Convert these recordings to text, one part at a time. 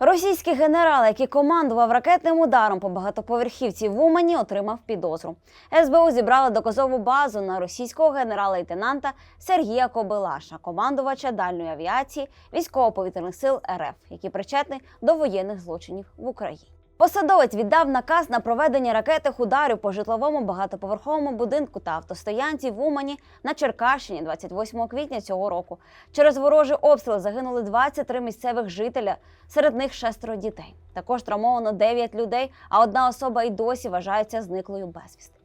Російський генерал, який командував ракетним ударом по багатоповерхівці в Умані, отримав підозру. СБУ зібрали доказову базу на російського генерала-лейтенанта Сергія Кобилаша, командувача дальньої авіації військово-повітряних сил РФ, який причетний до воєнних злочинів в Україні. Посадовець віддав наказ на проведення ракетних ударів по житловому багатоповерховому будинку та автостоянці в Умані на Черкащині 28 квітня цього року. Через ворожий обстріл загинули 23 місцевих жителя, серед них шестеро дітей. Також травмовано 9 людей, а одна особа й досі вважається зниклою безвісти.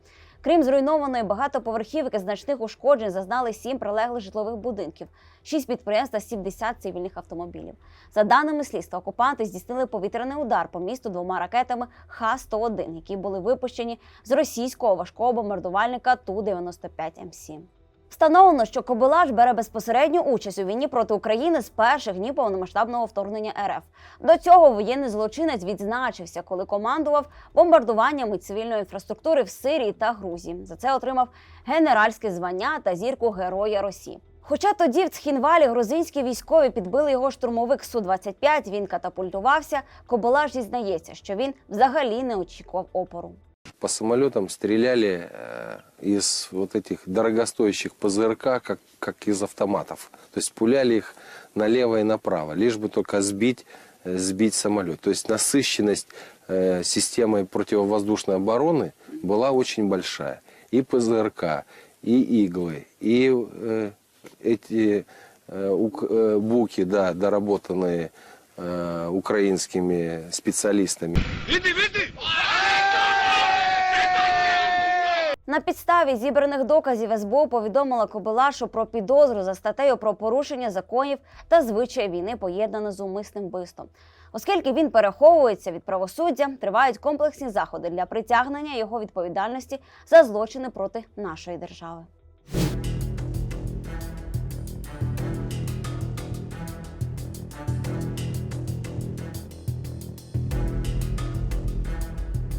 Крім зруйнованої багатоповерхівки, значних ушкоджень зазнали сім прилеглих житлових будинків, шість підприємств та 70 цивільних автомобілів. За даними слідства, окупанти здійснили повітряний удар по місту двома ракетами Х-101, які були випущені з російського важкого бомбардувальника Ту-95М7. Встановлено, що Кобилаш бере безпосередню участь у війні проти України з перших днів повномасштабного вторгнення РФ. До цього воєнний злочинець відзначився, коли командував бомбардуваннями цивільної інфраструктури в Сирії та Грузії. За це отримав генеральське звання та зірку Героя Росії. Хоча тоді в Цхінвалі грузинські військові підбили його штурмовик Су-25, він катапультувався. Кобилаш зізнається, що він взагалі не очікував опору. По самолетам стреляли э, из вот этих дорогостоящих ПЗРК, как, как из автоматов. То есть пуляли их налево и направо, лишь бы только сбить, э, сбить самолет. То есть насыщенность э, системой противовоздушной обороны была очень большая. И ПЗРК, и иглы, и эти ук- буки, да, доработанные украинскими специалистами. На підставі зібраних доказів СБУ повідомила Кобилашу про підозру за статтею про порушення законів та звичаї війни, поєднане з умисним вбивством. Оскільки він переховується від правосуддя, тривають комплексні заходи для притягнення його відповідальності за злочини проти нашої держави.